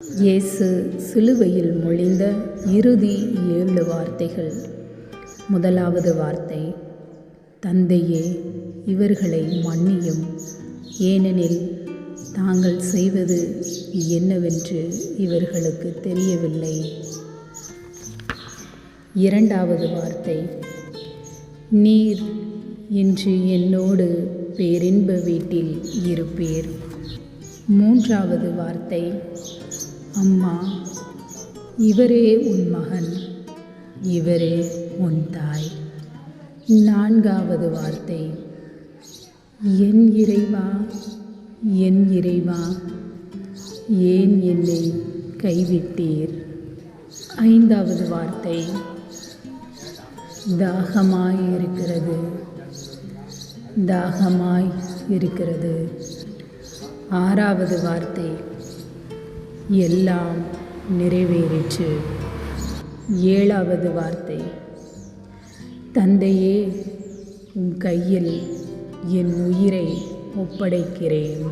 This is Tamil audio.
இயேசு சிலுவையில் மொழிந்த இறுதி ஏழு வார்த்தைகள். முதலாவது வார்த்தை தந்தையே இவர்களை மன்னியும். ஏனெனில் தாங்கள் செய்வது என்னவென்று இவர்களுக்கு தெரியவில்லை. இரண்டாவது வார்த்தை நீர் இன்று என்னோடு பேரின்ப வீட்டில் இருப்பீர். மூன்றாவது வார்த்தை அம்மா இவரே உன் மகன் இவரே உன் தாய். நான்காவது வார்த்தை. என் இறைவா என் இறைவா ஏன் என்னை கைவிட்டீர்? ஐந்தாவது வார்த்தை. தாகமாய் இருக்கிறது தாகமாய் இருக்கிறது ஆறாவது வார்த்தை. எல்லாம் நிறைவேறிச்சு ஏழாவது வார்த்தை. தந்தையே உன் கையில் என் உயிரை ஒப்படைக்கிறேன்.